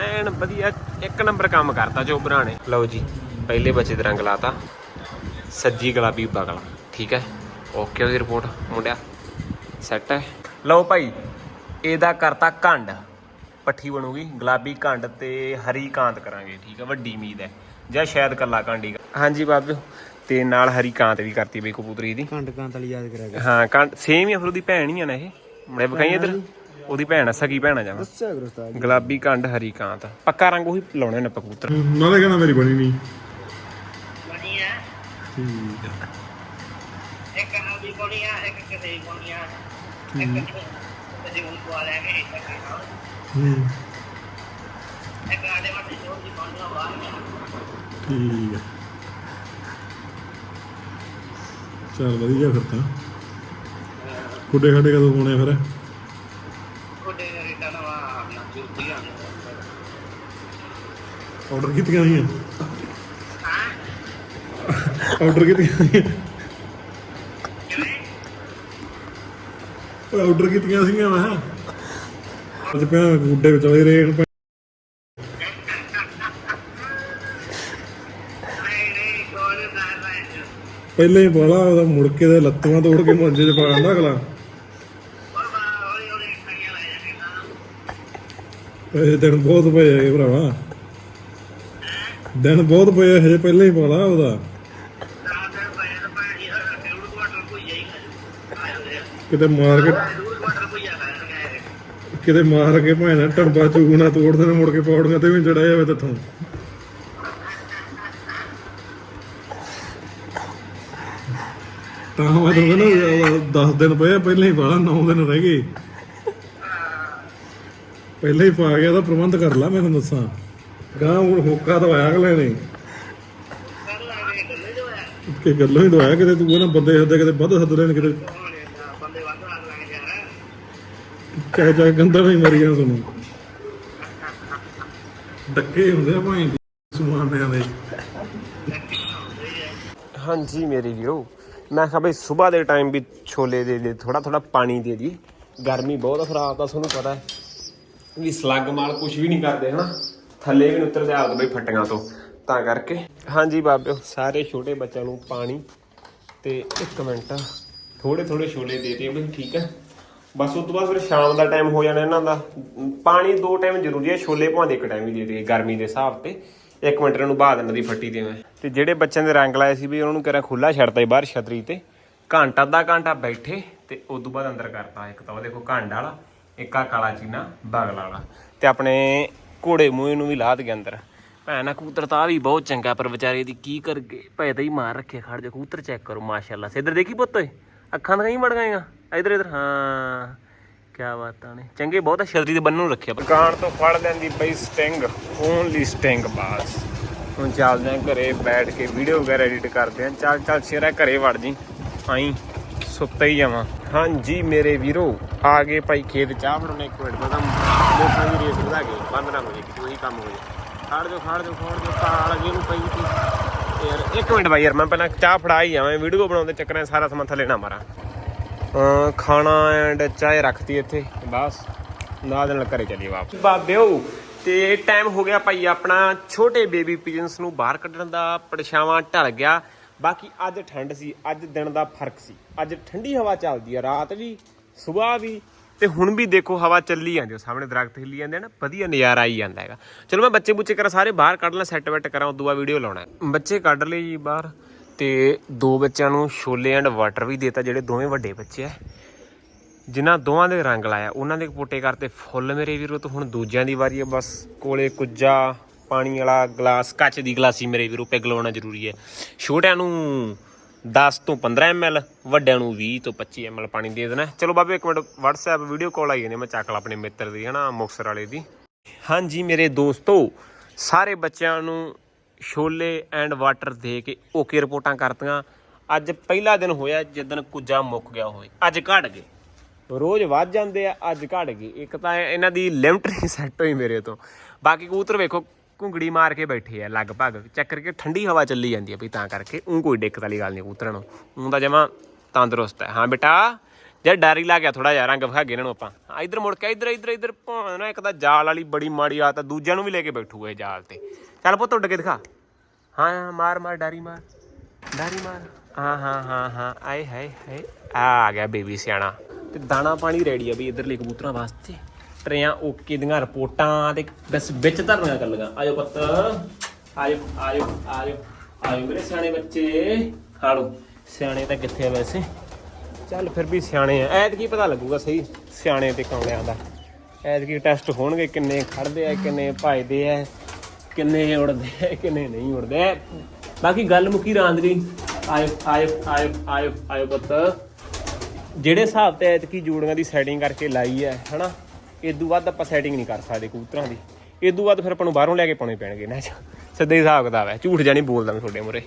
ਐਨ ਵਧੀਆ, ਇੱਕ ਨੰਬਰ ਕੰਮ ਕਰਤਾ ਚੋਬਰਾਂ ਨੇ। ਲਓ ਜੀ, ਪਹਿਲੇ ਬੱਚੇ ਦੇ ਰੰਗ ਲਾਤਾ। ਸੱਜੀ ਗੁਲਾਬੀ ਬਗਲਾ ਠੀਕ ਹੈ? ਓਕੇ ਉਹਦੀ ਰਿਪੋਰਟ ਮੁੰਡਿਆ। ਸੈੱਟ ਹੈ। ਲਓ ਭਾਈ, ਇਹਦਾ ਕਰਤਾ ਕੰਡ। ਪੱਠੀ ਬਣੂਗੀ ਗੁਲਾਬੀ ਕੰਡ ਤੇ ਹਰੀ ਕਾਂਤ ਕਰਾਂਗੇ ਠੀਕ ਹੈ ਵੱਡੀ ਉਮੀਦ ਹੈ। ਜਾਂ ਸ਼ਾਇਦ ਕੱਲਾ ਕਾਂਡੀ ਹਾਂਜੀ ਬਾਬਿਓ ਤੇ ਨਾਲ ਹਰੀ ਕਾਂਤ ਵੀ ਕਰਤੀ ਬਈ ਕਬੂਤਰੀ ਦੀ। ਕੰਡ ਕਾਂਤ ਵਾਲੀ ਯਾਦ ਕਰਿਆ ਗਿਆ ਹਾਂ ਕੰਡ ਸੇਮ ਹੀ ਆ ਫਿਰ ਉਹਦੀ ਭੈਣ ਹੀ ਆ ਨਾ ਇਹ। ਮੈਂ ਵਿਖਾਈ ਇਧਰ। ਉਹਦੀ ਭੈਣ ਆ ਸਗੀ ਭੈਣ ਆ ਜਾਵਾ ਦੱਸਿਆ ਕਰੋ ਉਸਤਾਦ ਗੁਲਾਬੀ ਕੰਡ ਹਰੀ ਕਾਂਤ। ਪੱਕਾ ਰੰਗ ਉਹੀ ਲਾਉਣੇ ਨੇ ਆਪਾਂ ਕਬੂਤਰ ਨਾਲੇ ਕਹਿੰਦਾ ਮੇਰੀ ਬਣੀ ਨਹੀਂ। ਬਣੀ ਆ। ਠੀਕ ਆ। ਇੱਕ ਪਾਉਣੀ ਆ ਇੱਕ ਕਦੇ ਪਾਉਣੀ ਆ। ਇੱਕ ਕਦੇ ਉਹ ਪਾ ਲੈ ਕੇ ਇੱਕ ਠੀਕ ਹੈ ਚਲ ਵਧੀਆ ਫਿਰ ਤਾਂ। ਕੁੱਡੇ ਖਾਡੇ ਕਦੋਂ ਹੋਣੇ ਫਿਰ? ਕੁੱਡੇ ਰੇਟਾ ਨਾ ਆਪਣਾ ਜੁੱਤੀ ਆ ਆਰਡਰ ਕਿੱਥੇ ਆਈਆਂ ਆਰਡਰ ਕਿੱਥੇ ਆਈਆਂ ਆਰਡਰ ਕੀਤੀਆਂ ਸੀਗੀਆਂ ਮੈਂ ਅੱਜ ਪਿਆ ਗੁੱਡੇ ਵਿਚਾਲੇ ਰੇਣ ਪੈ- ਪਹਿਲਾਂ ਹੀ ਬਾਲਾ ਉਹਦਾ ਮੁੜ ਕੇ ਤੇ ਲੱਤਾਂ ਤੋੜ ਕੇ ਮੰਜੇ 'ਚ ਪਾ ਦਿੰਦਾ ਅਗਲਾ। ਇਹ ਦਿਨ ਬਹੁਤ ਪਏ ਹੈਗੇ ਭਰਾਵਾ। ਦਿਨ ਬਹੁਤ ਪਏ ਹਜੇ ਪਹਿਲਾਂ ਹੀ ਪਾਲਾ ਉਹਦਾ। ਕਿਤੇ ਮਾਰ ਕੇ ਕਿਤੇ ਮਾਰ ਕੇ ਭਾਵੇਂ ਟੰਬਾ ਚੂਗਣਾ ਤੋੜਦੇ ਨੇ ਮੁੜ ਕੇ ਪੌੜੀਆਂ ਤੇ ਵੀ ਚੜਿਆ ਜਾਵੇ ਤੇਥੋਂ ਤਾਂ ਮੈਂ ਤੁਹਾਨੂੰ ਕਹਿੰਦਾ 10 ਦਿਨ ਪਏ ਆ, ਪਹਿਲਾਂ ਹੀ ਪਾਲਾ 9 ਦਿਨ ਰਹਿ ਗਏ। ਪਹਿਲਾਂ ਹੀ ਪਾ ਗਿਆ ਤਾਂ ਪ੍ਰਬੰਧ ਕਰ ਲਾ ਮੈਂ ਤੁਹਾਨੂੰ ਦੱਸਾਂ। ਗਾਂ ਹੁਣ ਹੋਕਾ ਤਾਂ ਆਇਆ ਅਗਲੇ ਨੇ। ਕਿ ਗੱਲੋਂ ਹੀ ਦਵਾਇਆ ਕਿਤੇ ਤੂੰ ਕਹਿੰਦਾ ਬੰਦੇ ਹੱਦੇ ਕਿਤੇ ਵੱਧ ਹੱਦ ਲੈਣ ਕਿਤੇ ਹੁਣ ਬੰਦੇ ਵੱਧ ਲੱਗ ਲਾਂਗੇ ਯਾਰ ਚਾਹ ਚਾਹ ਗੰਦਾ ਨਹੀਂ ਮਰੀਆਂ ਤੁਹਾਨੂੰ? ਡੱਕੇ ਹੁੰਦੇ ਆ ਭਾਈ, ਸਮਾਨਿਆਂ ਦੇ। ਹਾਂਜੀ ਮੇਰੇ ਵੀਰੋ, ਮੈਂ ਕਿਹਾ ਬਈ ਸਵੇਰ ਦੇ ਟਾਈਮ ਵੀ ਛੋਲੇ ਦੇ ਦੇ ਥੋੜਾ ਥੋੜਾ ਪਾਣੀ ਦੇ ਦੀ। ਗਰਮੀ ਬਹੁਤ ਖਰਾਬ ਤਾਂ ਤੁਹਾਨੂੰ ਪਤਾ ਹੈ। ਵੀ ਸਲੱਗ ਮਾਲ ਕੁਝ ਵੀ ਨਹੀਂ ਕਰਦੇ, ਹਨਾ? ਥੱਲੇ ਵੀ ਨੀ ਉਤਰਦੇ, ਆਪ ਬਈ ਫੱਟੀਆਂ ਤੋਂ। ਤਾਂ ਕਰਕੇ। ਹਾਂਜੀ ਬਾਬਿਓ, ਸਾਰੇ ਛੋਟੇ ਬੱਚਿਆਂ ਨੂੰ ਪਾਣੀ ਤੇ ਇੱਕ ਮਿੰਟ ਥੋੜੇ ਥੋੜੇ ਛੋਲੇ ਦੇ ਦੇ ਬਈ, ਠੀਕ ਹੈ? ਬਸ ਉਸ ਤੋਂ ਬਾਅਦ ਫਿਰ ਸ਼ਾਮ ਦਾ ਟਾਈਮ ਹੋ ਜਾਣਾ ਇਹਨਾਂ ਦਾ। ਪਾਣੀ ਦੋ ਟਾਈਮ ਜ਼ਰੂਰੀ ਹੈ, ਛੋਲੇ ਭਾਵੇਂ ਇੱਕ ਟਾਈਮ ਹੀ ਦੇ ਦੇ, ਗਰਮੀ ਦੇ ਹਿਸਾਬ ਤੇ। ਇੱਕ ਮਿੰਟ ਇਹਨਾਂ ਨੂੰ ਬਾਅਦ ਇਹਨਾਂ ਦੀ ਫੱਟੀ ਦੇ ਮੈਂ। ਤੇ ਜਿਹੜੇ ਬੱਚਿਆਂ ਦੇ ਰੰਗ ਲਾਏ ਸੀ ਵੀ ਉਹਨਾਂ ਨੂੰ ਕਰਾਂ ਖੁੱਲਾ ਛੱਡਤਾ ਹੀ ਬਾਹਰ ਛਤਰੀ ਤੇ। ਘੰਟਾ ਅੱਧਾ ਘੰਟਾ ਬੈਠੇ ਤੇ ਉਸ ਤੋਂ ਬਾਅਦ ਅੰਦਰ ਕਰਤਾ ਇੱਕ ਤਾਂ ਉਹ ਦੇਖੋ ਘੰਡਾ ਵਾਲਾ, ਇੱਕ ਆ ਕਾਲਾ ਚੀਨਾ, ਬਗਲਾ ਵਾਲਾ। ਤੇ ਆਪਣੇ ਘੋੜੇ ਮੂੰਹ ਨੂੰ ਵੀ ਲਾਹ ਗਿਆ ਅੰਦਰ। ਭੈਣਾ ਕਬੂਤਰ ਤਾਂ ਵੀ ਬਹੁਤ ਚੰਗਾ, ਪਰ ਵਿਚਾਰੇ ਦੀ ਕੀ ਕਰ ਗਏ ਭੈ ਤਾਂ ਹੀ ਮਾਰ ਰੱਖਿਆ ਖੜ ਜਾ, ਕਬੂਤਰ ਚੈੱਕ ਕਰੋ, ਮਾਸ਼ਾਅੱਲਾ। ਸਿੱਧਰ ਦੇਖੀ ਪੁੱਤ ਓਏ, ਅੱਖਾਂ ਤਾਂ ਕਹੀਂ ਵੜ ਗਏਗਾ ਇਧਰ ਇਧਰ, ਹਾਂ। ਕੀ ਬਾਤਾਂ ਨੇ ਚੰਗੇ, ਬਹੁਤ ਆ ਦੇ ਬੰਨਣ ਨੂੰ ਰੱਖਿਆ। ਦੁਕਾਨ ਤੋਂ ਫੜ ਲੈਂਦੀ ਪਈ ਸਟਿੰਗ ਓਨਲੀ ਸਟਿੰਗ ਬਾਸ। ਹੁਣ ਚੱਲਦੇ ਆਂ ਘਰੇ, ਬੈਠ ਕੇ ਵੀਡੀਓ ਵਗੈਰਾ ਐਡਿਟ ਕਰਦੇ ਆਂ। ਚੱਲ ਚੱਲ, ਸ਼ੇਰਾ ਘਰੇ ਵੜ ਜੀ। ਆਈ ਸੁੱਤਾ ਹੀ ਜਾਵਾਂ। ਹਾਂਜੀ ਮੇਰੇ ਵੀਰੋ, ਆ ਗਏ ਭਾਈ ਖੇਤ ਚਾਹ ਫੜਾਉਣੇ ਇੱਕ ਮਿੰਟ। ਦਾ ਮੋਟਰਾਂ ਦੀ ਰੇਸ ਵਧਾ ਕੇ ਬੰਦ ਨਾ ਹੋ ਜੇ ਕਿ ਉਹੀ ਕੰਮ ਹੋ ਜੇ ਖੜ ਜਾ ਖੜ ਜਾ ਖੜ ਜਾ ਕਾਲ ਅਗੇ ਨੂੰ ਪਈ ਤੀ ਯਾਰ, ਇੱਕ ਮਿੰਟ ਬਾਈ ਯਾਰ, ਮੈਂ ਪਹਿਲਾਂ ਚਾਹ ਫੜਾ ਹੀ ਜਾਵਾਂ ਵੀਡੀਓ ਬਣਾਉਂਦੇ ਚੱਕਰਾਂ ਸਾਰਾ ਸਮਾਂ ਥੱਲੇ ਨਾ ਮਾਰਾਂ। ਖਾਣਾ ਐਂਡ ਚਾਹ ਰੱਖਤੀ ਇੱਥੇ। ਬਸ, ਨਾਲ ਦੇ ਨਾਲ ਘਰੇ ਚੱਲੀਏ ਵਾਪਸ। ਬਾਬਿਓ, ਤੇ ਟਾਈਮ ਹੋ ਗਿਆ ਭਾਈ ਆਪਣਾ। ਛੋਟੇ ਬੇਬੀ ਪਿਜ਼ਨਸ ਨੂੰ ਬਾਹਰ ਕੱਢਣ ਦਾ ਪਰਛਾਵਾਂ ਢਲ ਗਿਆ। ਬਾਕੀ ਅੱਜ ਠੰਡ ਸੀ, ਅੱਜ ਦਿਨ ਦਾ ਫ਼ਰਕ ਸੀ। ਅੱਜ ਠੰਡੀ ਹਵਾ ਚੱਲਦੀ ਆ, ਰਾਤ ਵੀ, ਸਵੇਰ ਵੀ। ਤੇ ਹੁਣ ਵੀ ਦੇਖੋ ਹਵਾ ਚੱਲੀ ਜਾਂਦੀ ਆ। ਸਾਹਮਣੇ ਦਰਖਤ ਹਿੱਲੀ ਜਾਂਦੇ ਆ ਨਾ, ਵਧੀਆ ਨਜ਼ਾਰਾ ਆਈ ਜਾਂਦਾ ਹੈਗਾ। ਚਲੋ ਮੈਂ ਬੱਚੇ ਬੁੱਚੇ ਕਰਾਂ, ਸਾਰੇ ਬਾਹਰ ਕੱਢ ਲਾਂ ਸੈੱਟ ਵੈਟ ਕਰਾਂ, ਉਦੋਂ ਬਾਅਦ ਵੀਡੀਓ ਲਾਉਣਾ ਬੱਚੇ ਕੱਢ ਲਏ ਜੀ ਬਾਹਰ। ਤੇ ਦੋ ਬੱਚਿਆਂ ਨੂੰ ਛੋਲੇ ਐਂਡ ਵਾਟਰ ਵੀ ਦੇਤਾ, ਜਿਹੜੇ ਦੋਵੇਂ ਵੱਡੇ ਬੱਚੇ ਆ। ਜਿਨ੍ਹਾਂ ਦੋਵਾਂ ਦੇ ਰੰਗ ਲਾਇਆ। ਉਹਨਾਂ ਦੇ ਪੋਟੇ ਕਰਤੇ ਫੁੱਲ ਮੇਰੇ ਵੀਰੋ, ਤੋਂ ਹੁਣ ਦੂਜਿਆਂ ਦੀ ਵਾਰੀ ਹੈ ਬਸ ਕੋਲੇ ਕੁੱਜਾ, ਪਾਣੀ ਵਾਲਾ ਗਲਾਸ, ਕੱਚ ਦੀ ਗਲਾਸੀ ਮੇਰੇ ਵੀਰੋ ਪਿਘਲਾਉਣਾ ਜ਼ਰੂਰੀ ਹੈ ਛੋਟਿਆਂ ਨੂੰ 10 ਤੋਂ 15 ml ਵੱਡਿਆਂ ਨੂੰ 20 ਤੋਂ 25 ml ਪਾਣੀ ਦੇ ਦੇਣਾ। ਚਲੋ ਬਾਬੇ, ਇੱਕ ਮਿੰਟ, WhatsApp ਵੀਡੀਓ ਕਾਲ ਆਈ ਨੇ ਮੈਂ ਚੱਕ ਲਾ ਆਪਣੇ ਮਿੱਤਰ ਦੀ, ਹਨਾ ਮੁਕਸਰ ਵਾਲੇ ਦੀ। ਹਾਂਜੀ ਮੇਰੇ ਦੋਸਤੋ, ਸਾਰੇ ਬੱਚਿਆਂ ਨੂੰ ਛੋਲੇ ਐਂਡ ਵਾਟਰ ਦੇ ਕੇ ਓਕੇ ਰਿਪੋਰਟਾਂ ਕਰਤੀਆਂ। ਅੱਜ ਪਹਿਲਾ ਦਿਨ ਹੋਇਆ, ਜਿੱਦਣ ਕੁੱਜਾ ਮੁੱਕ ਗਿਆ ਹੋਵੇ। ਅੱਜ ਘਟ ਗਏ। ਰੋਜ਼ ਵੱਧ ਜਾਂਦੇ ਆ, ਅੱਜ ਘਟ ਗਏ। ਇੱਕ ਤਾਂ ਇਹਨਾਂ ਦੀ ਲਿਮਟ ਨਹੀਂ ਸੈੱਟ ਹੋਈ ਮੇਰੇ ਤੋਂ। ਬਾਕੀ ਕਬੂਤਰ ਵੇਖੋ, ਘੁੰਗੜੀ ਮਾਰ ਕੇ ਬੈਠੇ ਆ, ਲਗਭਗ। ਚੱਕਰ ਕੇ ਠੰਡੀ ਹਵਾ ਚੱਲੀ ਜਾਂਦੀ ਆ ਵੀ ਤਾਂ ਕਰਕੇ ਉਹ ਕੋਈ ਦਿੱਕਤ ਵਾਲੀ ਗੱਲ ਨਹੀਂ ਕਬੂਤਰਾਂ ਨੂੰ। ਉਹ ਤਾਂ ਜਮਾ ਤੰਦਰੁਸਤ ਹੈ ਹਾਂ ਬੇਟਾ, ਜੇ ਡਰ ਹੀ ਲੱਗ ਗਿਆ ਥੋੜਾ ਜਿਹਾ, ਰੰਗ ਵਿਖਾ ਗਏ ਇਹਨਾਂ ਨੂੰ ਆਪਾਂ। ਆ ਇਧਰ ਮੁੜ ਕੇ, ਇਧਰ ਇਧਰ ਇਧਰ ਭਾਵੇਂ ਨਾ, ਇੱਕ ਤਾਂ ਜਾਲ ਵਾਲੀ ਬੜੀ ਮਾੜੀ ਆਦਤ ਆ, ਦੂਜਿਆਂ ਨੂੰ ਵੀ ਲੈ ਕੇ ਬੈਠੂਗਾ ਇਹ ਜਾਲ ਤੇ। ਚੱਲ ਪੁੱਤ ਉੱਡ ਕੇ ਦਿਖਾ। ਹਾਂ ਹਾਂ, ਮਾਰ ਮਾਰ, ਡਾਰੀ ਮਾਰ ਡਾਰੀ ਮਾਰ। ਹਾਂ ਹਾਂ ਹਾਂ ਹਾਂ, ਆਏ, ਹਾਏ ਹਾਏ, ਆ ਗਿਆ ਬੇਬੀ ਸਿਆਣਾ। ਤੇ ਦਾਣਾ ਪਾਣੀ ਰੈਡੀ ਆ ਵੀ ਇਧਰਲੇ ਕਬੂਤਰਾਂ ਵਾਸਤੇ। ਟਰੇਆਂ ਓਕੇ ਦੀਆਂ ਰਿਪੋਰਟਾਂ ਤੇ ਬਸ ਵਿੱਚ ਧਰਨੀਆਂ ਕਰ ਲਗਾ ਆਜੋ ਪੁੱਤ, ਆਜੋ ਆਜੋ ਆਜੋ ਆਜੋ ਮੇਰੇ ਸਿਆਣੇ ਬੱਚੇ। ਖਾਲੋ ਸਿਆਣੇ ਤਾਂ ਕਿੱਥੇ ਆ ਵੈਸੇ? ਚੱਲ ਫਿਰ ਵੀ ਸਿਆਣੇ ਆ। ਐਤ ਕੀ ਪਤਾ ਲੱਗੂਗਾ ਸਹੀ, ਸਿਆਣੇ ਤੇ ਕੌਣਿਆਂ ਦਾ ਐਤ ਕੀ ਟੈਸਟ ਹੋਣਗੇ ਕਿੰਨੇ ਖੜਦੇ ਆ, ਕਿੰਨੇ ਭਜਦੇ ਆ। ਕਿੰਨੇ ਉੜਦੇ ਆ ਕਿੰਨੇ ਨਹੀਂ ਉੜਦੇ। ਬਾਕੀ ਗੱਲ ਮੁੱਕੀ ਰਾਂਦਰੀ ਆਇਓ ਆਇਓ ਆਇਓ ਆਇਓ ਆਇਓ ਪੁੱਤ। ਜਿਹੜੇ ਹਿਸਾਬ ਤੇ ਐਤਕੀ ਜੂੜੀਆਂ ਦੀ ਸੈਟਿੰਗ ਕਰਕੇ ਲਾਈ ਹੈ ਹਨਾ? ਇਦੋਂ ਵੱਧ ਆਪਾਂ ਸੈਟਿੰਗ ਨਹੀਂ ਕਰ ਸਕਦੇ ਕਬੂਤਰਾਂ ਦੀ। ਇਦੋਂ ਵੱਧ ਫਿਰ ਆਪਾਂ ਨੂੰ ਬਾਹਰੋਂ ਲੈ ਕੇ ਪਾਉਣੇ ਪੈਣਗੇ, ਨਾ ਸਿੱਧੇ ਹਿਸਾਬ ਕਿਤਾਬ ਹੈ ਝੂਠ ਜਾਣੀ ਬੋਲਦਾ ਮੈਂ ਤੁਹਾਡੇ ਮੂਰੇ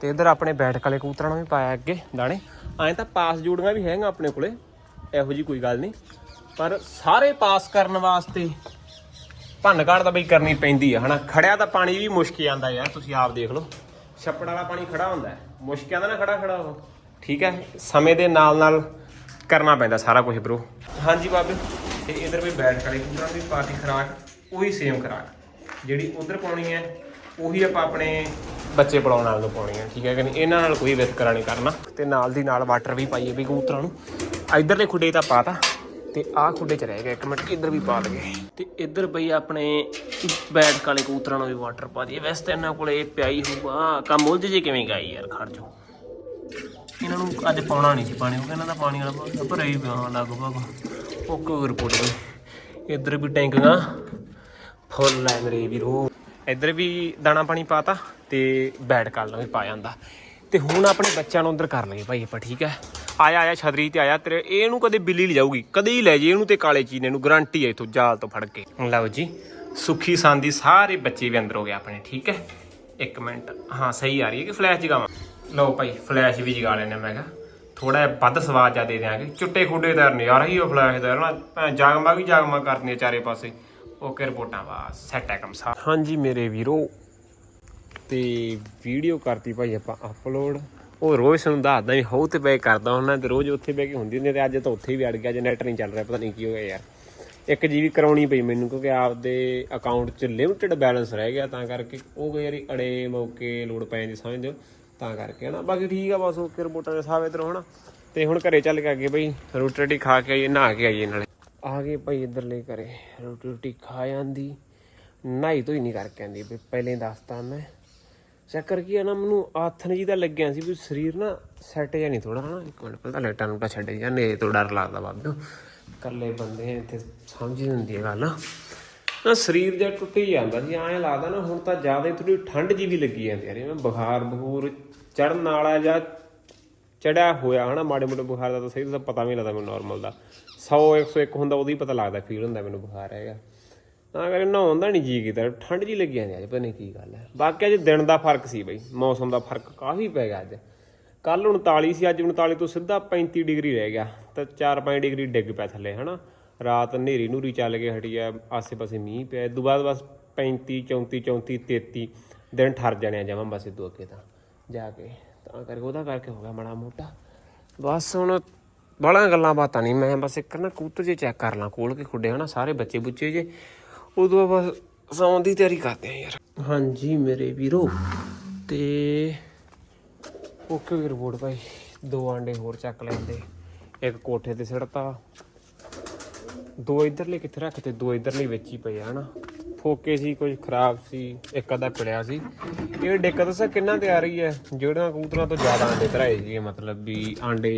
ਤੇ ਇਧਰ ਆਪਣੇ ਬੈਠਕ ਵਾਲੇ ਕਬੂਤਰਾਂ ਨੂੰ ਵੀ ਪਾਇਆ ਅੱਗੇ, ਦਾਣੇ। ਐਂ ਤਾਂ ਪਾਸ ਜੂੜੀਆਂ ਵੀ ਹੈਗੀਆਂ ਆਪਣੇ ਕੋਲੇ, ਇਹੋ ਜੀ ਕੋਈ ਗੱਲ ਨਹੀਂ। ਪਰ ਸਾਰੇ ਪਾਸ ਕਰਨ ਵਾਸਤੇ ਭੰਨ ਕਾੜ ਤਾਂ ਬਈ ਕਰਨੀ ਪੈਂਦੀ ਆ, ਹਨਾ? ਖੜਿਆ ਤਾਂ ਪਾਣੀ ਵੀ ਮੁਸ਼ਕ ਆਂਦਾ ਯਾਰ, ਤੁਸੀਂ ਆਪ ਦੇਖ ਲਓ। ਛੱਪੜ ਵਾਲਾ ਪਾਣੀ ਖੜਾ ਹੁੰਦਾ ਮੁਸ਼ਕ ਆਂਦਾ ਨਾ ਖੜਾ ਖੜਾ ਉਹ। ਠੀਕ ਹੈ? ਸਮੇਂ ਦੇ ਨਾਲ ਨਾਲ ਕਰਨਾ ਪੈਂਦਾ ਸਾਰਾ ਕੁਝ ਬ్రో ਹਾਂਜੀ ਬਾਬੇ, ਤੇ ਇਧਰ ਵੀ ਬੈਠ ਖੜੇ ਪੂਰਾ ਵੀ ਪਾਰਟੀ ਖਰਾਕ, ਉਹੀ ਸੇਮ ਖਰਾਕ। ਜਿਹੜੀ ਉਧਰ ਪਾਉਣੀ ਹੈ, ਉਹੀ ਆਪਾਂ ਆਪਣੇ ਬੱਚੇ ਪੜਾਉਣ ਵਾਲੇ ਨੂੰ ਪਾਉਣੀ ਹੈ, ਠੀਕ ਹੈ ਕਿ ਨਹੀਂ? ਇਹਨਾਂ ਨਾਲ ਕੋਈ ਵਿਤਕਰਾ ਨਹੀਂ ਕਰਨਾ। ਤੇ ਨਾਲ ਦੀ ਨਾਲ ਵਾਟਰ ਵੀ ਪਾਈਏ ਵੀ ਕਬੂਤਰਾਂ ਨੂੰ। ਇਧਰਲੇ ਖੁੱਡੇ ਤਾਂ ਪਾਤਾ ਤੇ ਆਹ ਖੁੱਡੇ ਚ ਰਹਿ ਗਿਆ ਇੱਕ ਮਿੰਟ, ਇੱਧਰ ਵੀ ਪਾ ਲਗੇ ਤੇ ਇੱਧਰ ਬਈ ਆਪਣੇ ਬੈਠ ਕਾਲੇ ਕਬੂਤਰਾਂ ਨੂੰ ਵੀ ਵਾਟਰ ਪਾ ਦਈਏ। ਵੈਸੇ ਤਾਂ ਇਹਨਾਂ ਕੋਲੇ ਪਿਆਈ ਹੋਊਗਾ। ਕੰਮ ਉਲਝ ਜੇ ਕਿਵੇਂ ਗਾਈ ਯਾਰ, ਖੜ ਜੋ ਇਹਨਾਂ ਨੂੰ ਅੱਜ ਪਾਉਣਾ ਨਹੀਂ ਸੀ ਪਾਣੀ ਕਿਉਂਕਿ ਇਹਨਾਂ ਦਾ ਪਾਣੀ ਵਾਲਾ ਬਹੁਤ ਭਰਿਆ ਹੀ ਪਿਆ ਲਗਭਗ। ਓਕੇ ਰਿਪੋਰਟ ਇੱਧਰ ਵੀ ਟੈਂਕੀਆਂ ਫੁੱਲ ਹੈ ਮੇਰੇ ਵੀਰੋ। ਇੱਧਰ ਵੀ ਦਾਣਾ ਪਾਣੀ ਪਾਤਾ ਤੇ ਬੈਡ ਕਾਲ ਨਾਲ ਵੀ ਪਾ ਜਾਂਦਾ। ਤੇ ਹੁਣ ਆਪਣੇ ਬੱਚਿਆਂ ਨੂੰ ਅੰਦਰ ਕਰ ਲਈਏ ਭਾਈ ਆਪਾਂ, ਠੀਕ ਹੈ? ਆਇਆ ਆਇਆ, ਛਤਰੀ ਤੇ ਆਇਆ, ਤੇਰੇ ਇਹਨੂੰ ਕਦੇ ਬਿੱਲੀ ਲੈ ਜਾਊਗੀ। ਕਦੇ ਹੀ ਲੈ ਜੇ ਇਹਨੂੰ ਤੇ ਕਾਲੇ ਚੀਨੇ ਨੂੰ ਗਰੰਟੀ ਹੈ ਇਥੋਂ ਜਾਲ ਤੋਂ ਫੜ ਕੇ। ਲਓ ਜੀ, ਸੁਖੀ ਸਾਂਦੀ ਸਾਰੇ ਬੱਚੇ ਵੀ ਅੰਦਰ ਹੋ ਗਏ ਆਪਣੇ, ਠੀਕ ਹੈ? ਇੱਕ ਮਿੰਟ। ਹਾਂ, ਸਹੀ ਆ ਰਹੀ ਹੈ ਕਿ ਫਲੈਸ਼ ਜਗਾਵਾਂ? ਲਓ ਭਾਈ ਫਲੈਸ਼ ਵੀ ਜਗਾ ਲੈਣੇ ਮੈਂ ਕਿਹਾ। ਥੋੜਾ ਜਿਹਾ ਵੱਧ ਸਵਾਦ ਜਾ ਦੇ ਦਿਆਂਗੇ। ਚੁੱਟੇ ਖੁੱਡੇ ਦਾ ਨਜ਼ਾਰਾ ਹੀ ਉਹ ਫਲੈਸ਼ ਦਾ ਨਾ ਭੈਣ ਜਾਗਮਾ ਵੀ ਜਾਗਮਾ ਕਰਦੀਆਂ ਚਾਰੇ ਪਾਸੇ। ਓਕੇ, ਰਿਪੋਰਟਾਂ ਬਾਸ ਸੈਟ ਹੈ ਕੰਮ ਸਾ ਹਾਂਜੀ ਮੇਰੇ ਵੀਰੋ, ਤੇ ਵੀਡੀਓ ਕਰਤੀ ਭਾਈ ਆਪਾਂ ਅਪਲੋਡ ਉਹ ਰੋਜ਼ ਸਾਨੂੰ ਦੱਸਦਾ ਵੀ ਹੋ ਤੇ ਬੈ ਕਰਦਾ ਹੁੰਦਾ ਤੇ ਰੋਜ਼ ਉੱਥੇ ਬੈ ਕੇ ਹੁੰਦੀ ਹੁੰਦੀ ਤੇ ਅੱਜ ਤਾਂ ਉੱਥੇ ਵੀ ਅੜ ਗਿਆ ਜਨਰੇਟਰ ਨਹੀਂ ਚੱਲ ਰਿਹਾ, ਪਤਾ ਨਹੀਂ ਕੀ ਹੋ ਗਿਆ ਯਾਰ। ਇੱਕ ਜੀਬੀ ਕਰਾਉਣੀ ਪਈ ਮੈਨੂੰ ਕਿਉਂਕਿ ਆਪਦੇ ਅਕਾਊਂਟ 'ਚ ਲਿਮਟਿਡ ਬੈਲੈਂਸ ਰਹਿ ਗਿਆ ਤਾਂ ਕਰਕੇ ਉਹ ਕਈ ਵਾਰੀ ਅੜੇ ਮੌਕੇ ਲੋੜ ਪੈ ਜਾਂਦੀ ਸਮਝਦੇ ਹੋ ਤਾਂ ਕਰਕੇ ਹਨਾ। ਬਾਕੀ ਠੀਕ ਆ ਬਸ ਓਕੇ ਰਿਪੋਰਟਾਂ ਦੇ ਸਾਵੇ ਇਧਰੋਂ ਹਨਾ। ਤੇ ਹੁਣ ਘਰੇ ਚੱਲ ਕੇ ਅੱਗੇ ਬਈ, ਰੋਟੀ ਰੋਟੀ ਖਾ ਕੇ ਆਈਏ, ਨਹਾ ਕੇ ਆਈਏ ਨਾਲੇ। ਆ ਗਏ ਭਾਈ ਇੱਧਰਲੇ ਘਰੇ, ਰੋਟੀ ਰੋਟੀ ਖਾ ਜਾਂਦੀ, ਨਹਾਈ ਤੋਂ ਹੀ ਨਹੀਂ ਕਰਕੇ ਆਂਦੀ, ਵੀ ਪਹਿਲੇ ਹੀ ਦੱਸਤਾ ਮੈਂ। ਚੱਕਰ ਕੀ ਆ ਨਾ, ਮੈਨੂੰ ਆਥਣ ਜੀ ਦਾ ਲੱਗਿਆ ਸੀ ਵੀ ਸਰੀਰ ਨਾ ਸੈੱਟ ਜਾਂ ਨਹੀਂ ਥੋੜਾ ਹਨਾ। ਇੱਕ ਮਿੰਟ ਪਹਿਲਾਂ ਲਾਈਟਾਂ ਨੂੰ ਤਾਂ ਛੱਡ ਜਾਂ ਨੇਰੇ ਤੋਂ ਡਰ ਲੱਗਦਾ ਬਾਬਿਓ ਇਕੱਲੇ ਬੰਦੇ ਇੱਥੇ ਸਮਝ ਨਹੀਂ ਹੁੰਦੀ ਇਹ ਗੱਲ। ਨਾ ਸਰੀਰ ਜਿਹਾ ਟੁੱਟ ਹੀ ਜਾਂਦਾ ਸੀ ਐਂ ਲੱਗਦਾ ਨਾ, ਹੁਣ ਤਾਂ ਜ਼ਿਆਦਾ ਥੋੜੀ ਠੰਡ ਜੀ ਵੀ ਲੱਗੀ ਜਾਂਦੀ ਯਾਰ ਜਿਵੇਂ ਬੁਖਾਰ, ਬਖੂਰ ਚੜਨ ਵਾਲਾ ਜਾਂ ਚੜਿਆ ਹੋਇਆ, ਹਨਾ, ਮਾੜੇ ਮੋਟੇ ਬੁਖਾਰ ਦਾ ਤਾਂ ਸਹੀ ਤਾਂ ਪਤਾ ਵੀ ਨਹੀਂ ਲੱਗਦਾ ਮੈਨੂੰ ਨਾਰਮਲ ਦਾ। 100 101 ਹੁੰਦਾ, ਉਹਦੀ ਪਤਾ ਲੱਗਦਾ ਫੀਲ ਹੁੰਦਾ ਮੈਨੂੰ ਬੁਖਾਰ ਹੈਗਾ। ਤਾਂ ਕਰਕੇ ਨਹਾਉਣ ਦਾ ਨਹੀਂ ਜੀ ਕੀਤਾ, ਠੰਡ ਜੀ ਲੱਗੀ ਜਾਂਦੀ ਅੱਜ, ਪਤਾ ਨਹੀਂ ਕੀ ਗੱਲ ਹੈ ਬਾਕੀ ਅੱਜ ਦਿਨ ਦਾ ਫ਼ਰਕ ਸੀ ਬਈ, ਮੌਸਮ ਦਾ ਫ਼ਰਕ ਕਾਫੀ ਪੈ ਗਿਆ ਅੱਜ। ਕੱਲ 39 ਸੀ, ਅੱਜ 39 ਤੋਂ ਸਿੱਧਾ 35 ਡਿਗਰੀ ਰਹਿ ਗਿਆ, ਤਾਂ 4-5 ਡਿਗਰੀ ਡਿੱਗ ਪਿਆ ਥੱਲੇ, ਹਨਾ। ਰਾਤ ਹਨੇਰੀ ਨੂਰੀ ਚੱਲ ਕੇ ਹਟੀ ਆ, ਆਸੇ-ਪਾਸੇ ਮੀਂਹ ਪਿਆ ਇਸ ਤੋਂ ਬਾਅਦ ਬਸ 35 34 34 33 ਦਿਨ ਠਰ ਜਾਣਿਆ ਜਾਵਾਂ ਬਸ ਇਦੋਂ ਅੱਗੇ ਤਾਂ, ਜਾ ਕੇ। ਤਾਂ ਕਰਕੇ ਉਹਦਾ ਕਰਕੇ ਹੋ ਗਿਆ ਮਾੜਾ ਮੋਟਾ। ਬਸ ਹੁਣ ਬੜਾ ਗੱਲਾਂ ਬਾਤਾਂ ਨਹੀਂ, ਮੈਂ ਬਸ ਇੱਕ ਨਾ ਕਬੂਤਰ ਜੇ ਚੈੱਕ ਕਰ ਲਾਂ ਕੋਲ ਕੇ ਖੁੱਡੇ, ਹਨਾ, ਸਾਰੇ ਬੱਚੇ ਬੁੱਚੇ ਜੇ। ਉਦੋਂ ਬਸ ਸੌਣ ਦੀ ਤਿਆਰੀ ਕਰਦੇ ਆ ਯਾਰ। ਹਾਂਜੀ ਮੇਰੇ ਵੀਰੋ, ਤੇ ਓਕੇ ਵੀ ਰਿਪੋਰਟ ਭਾਈ, ਦੋ ਆਂਡੇ ਹੋਰ ਚੱਕ ਲੈਂਦੇ। ਇੱਕ ਕੋਠੇ ਤੇ ਸਿੜਤਾ, ਦੋ ਇਧਰਲੇ ਕਿੱਥੇ ਰੱਖਤੇ, ਦੋ ਇਧਰਲੇ ਵਿੱਚ ਹੀ ਪਏ ਆ ਹਨਾ। ਫੋਕੇ ਸੀ, ਕੁਝ ਖਰਾਬ ਸੀ, ਇੱਕ ਅੱਧਾ ਪਿੜਿਆ ਸੀ। ਇਹ ਦਿੱਕਤ ਦੱਸਾਂ ਕਿੰਨਾ ਤੇ ਆ ਰਹੀ ਹੈ? ਜਿਹੜੀਆਂ ਕਬੂਤਰਾਂ ਤੋਂ ਜ਼ਿਆਦਾ ਆਂਡੇ ਧਰਾਏ ਜੀ ਮਤਲਬ ਵੀ ਆਂਡੇ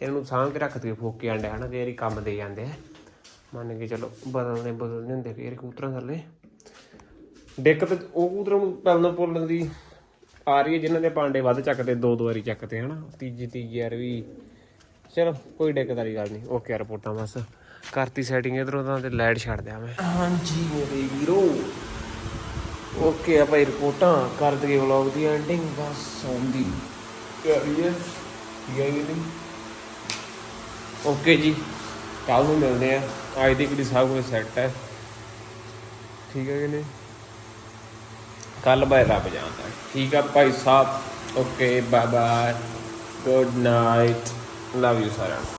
ਇਹਨਾਂ ਨੂੰ ਸਾਂਭ ਕੇ ਰੱਖਦੇ ਫੋਕੇ ਆਂਡੇ ਹਨਾ, ਫੇਰ ਹੀ ਕੰਮ ਦੇ ਜਾਂਦੇ ਆ। ਮੰਨ ਕੇ ਚਲੋ ਬਦਲਨੇ ਬਦਲਨੇ ਹੁੰਦੇ ਫੇਰ ਕਬੂਤਰਾਂ ਥੱਲੇ। ਦਿੱਕਤ ਉਹ ਕਬੂਤਰਾਂ ਨੂੰ ਪਲਣ ਪੁਲਣ ਦੀ ਆ ਰਹੀ ਹੈ ਜਿਨ੍ਹਾਂ ਦੇ ਪਾਂਡੇ ਵੱਧ ਚੱਕਦੇ ਦੋ ਦੋ ਵਾਰੀ ਚੱਕਦੇ ਹਨਾ। ਤੀਜੀ ਤੀਜੀ ਵਾਰ ਵੀ ਚਲੋ ਕੋਈ ਦਿੱਕਤ ਵਾਲੀ ਗੱਲ ਨਹੀਂ। ਓਕੇ ਰਿਪੋਰਟਾਂ ਬਸ। ਕਰਤੀ ਸੈਟਿੰਗ ਇਧਰੋਂ ਤਾਂ ਤੇ ਲਾਈਟ ਛੱਡ ਦਿਆਂ ਮੈਂ। ਹਾਂਜੀ ਮੇਰੇ ਵੀਰੋ। ਓਕੇ ਆ ਭਾਈ ਰਿਪੋਰਟਾਂ ਕਰ ਦਈਏ ਵਲੌਗ ਦੀ ਐਂਡਿੰਗ ਬਸ ਸੌਣ ਦੀ ਤਿਆਰੀ ਹੈ ਠੀਕ ਹੈ ਨਹੀਂ ਓਕੇ ਜੀ ਕੱਲ ਨੂੰ ਮਿਲਦੇ ਆ। ਅੱਜ ਦੀ ਕਿਹੜੀ ਸਭ ਕੁਝ ਸੈੱਟ ਹੈ। ਠੀਕ ਹੈ ਕਿ ਨਹੀਂ? ਕੱਲ ਬਾਈ ਰੱਬ ਜਾਣਦਾ ਠੀਕ ਆ ਭਾਈ ਸਾਹਿਬ okay bye bye good night love you ਸਾਰਿਆਂ